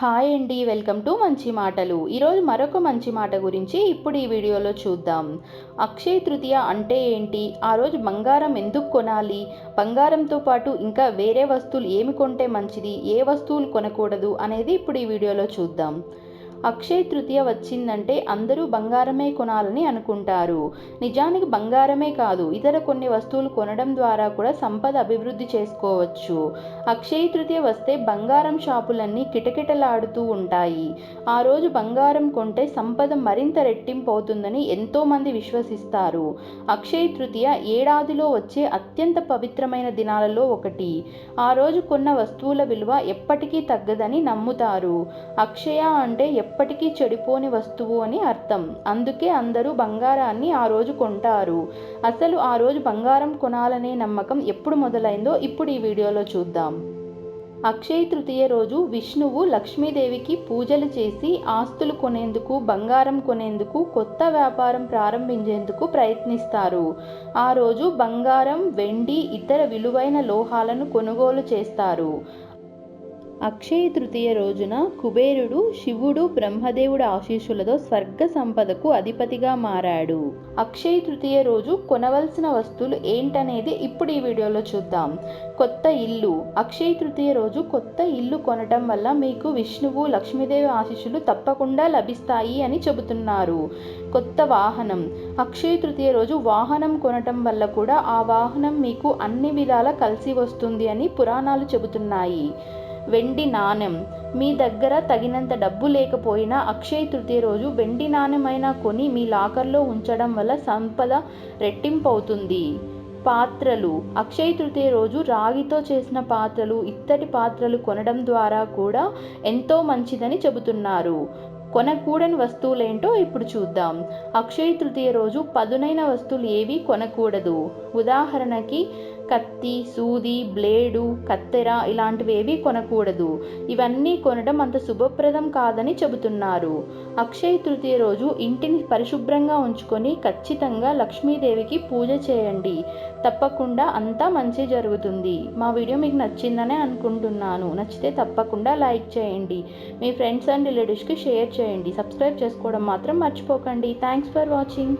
Hi అండి welcome to మంచి మాటలు. ఈరోజు మరొక మంచి మాట గురించి ఇప్పుడు ఈ వీడియోలో చూద్దాం. అక్షయ తృతీయ అంటే ఏంటి? ఆ రోజు బంగారం ఎందుకు కొనాలి? బంగారంతో పాటు ఇంకా వేరే వస్తువులు ఏమి కొంటే మంచిది? ఏ వస్తువులు కొనకూడదు? అనేది ఇప్పుడు ఈ వీడియోలో చూద్దాం. అక్షయ తృతీయ వచ్చిందంటే అందరూ బంగారమే కొనాలని అనుకుంటారు. నిజానికి బంగారమే కాదు ఇతర కొన్ని వస్తువులు కొనడం ద్వారా కూడా సంపద అభివృద్ధి చేసుకోవచ్చు. అక్షయ తృతీయ వస్తే బంగారం షాపులన్నీ కిటకిటలాడుతూ ఉంటాయి. ఆ రోజు బంగారం కొంటే సంపద మరింత రెట్టింపు అవుతుందని ఎంతోమంది విశ్వసిస్తారు. అక్షయ తృతీయ ఏడాదిలో వచ్చే అత్యంత పవిత్రమైన దినాలలో ఒకటి. ఆ రోజు కొన్న వస్తువుల విలువ ఎప్పటికీ తగ్గదని నమ్ముతారు. అక్షయ అంటే ఎప్పటికీ చెడిపోని వస్తువు అని అర్థం. అందుకే అందరూ బంగారాన్ని ఆ రోజు కొంటారు. అసలు ఆ రోజు బంగారం కొనాలనే నమ్మకం ఎప్పుడు మొదలైందో ఇప్పుడు ఈ వీడియోలో చూద్దాం. అక్షయ తృతీయ రోజు విష్ణువు లక్ష్మీదేవికి పూజలు చేసి ఆస్తులు కొనేందుకు బంగారం కొనేందుకు కొత్త వ్యాపారం ప్రారంభించేందుకు ప్రయత్నిస్తారు. ఆ రోజు బంగారం వెండి ఇతర విలువైన లోహాలను కొనుగోలు చేస్తారు. అక్షయ తృతీయ రోజున కుబేరుడు శివుడు బ్రహ్మదేవుడు ఆశీస్సులతో స్వర్గ సంపదకు అధిపతిగా మారాడు. అక్షయ తృతీయ రోజు కొనవలసిన వస్తువులు ఏంటనేది ఇప్పుడు ఈ వీడియోలో చూద్దాం. కొత్త ఇల్లు. అక్షయ తృతీయ రోజు కొత్త ఇల్లు కొనటం వల్ల మీకు విష్ణువు లక్ష్మీదేవి ఆశీస్సులు తప్పకుండా లభిస్తాయి అని చెబుతున్నారు. కొత్త వాహనం. అక్షయ తృతీయ రోజు వాహనం కొనటం వల్ల కూడా ఆ వాహనం మీకు అన్ని విధాలా కలిసి వస్తుంది అని పురాణాలు చెబుతున్నాయి. వెండి నాణెం. మీ దగ్గర తగినంత డబ్బు లేకపోయినా అక్షయ తృతీయ రోజు వెండి నాణెమైనా కొని మీ లాకర్లో ఉంచడం వల్ల సంపద రెట్టింపవుతుంది. పాత్రలు. అక్షయ తృతీయ రోజు రాగితో చేసిన పాత్రలు ఇత్తడి పాత్రలు కొనడం ద్వారా కూడా ఎంతో మంచిదని చెబుతున్నారు. కొనకూడని వస్తువులేంటో ఇప్పుడు చూద్దాం. అక్షయ తృతీయ రోజు పదునైన వస్తువులు ఏవి కొనకూడదు. ఉదాహరణకి కత్తి సూది బ్లేడు కత్తెర ఇలాంటివి ఏవి కొనకూడదు. ఇవన్నీ కొనడం అంత శుభప్రదం కాదని చెబుతున్నారు. అక్షయ తృతీయ రోజు ఇంటిని పరిశుభ్రంగా ఉంచుకొని ఖచ్చితంగా లక్ష్మీదేవికి పూజ చేయండి. తప్పకుండా అంతా మంచి జరుగుతుంది. మా వీడియో మీకు నచ్చిందనే అనుకుంటున్నాను. నచ్చితే తప్పకుండా లైక్ చేయండి. మీ ఫ్రెండ్స్ అండ్ రిలేటివ్స్కి షేర్ చేయండి. సబ్స్క్రైబ్ చేసుకోవడం మాత్రం మర్చిపోకండి. Thanks for watching.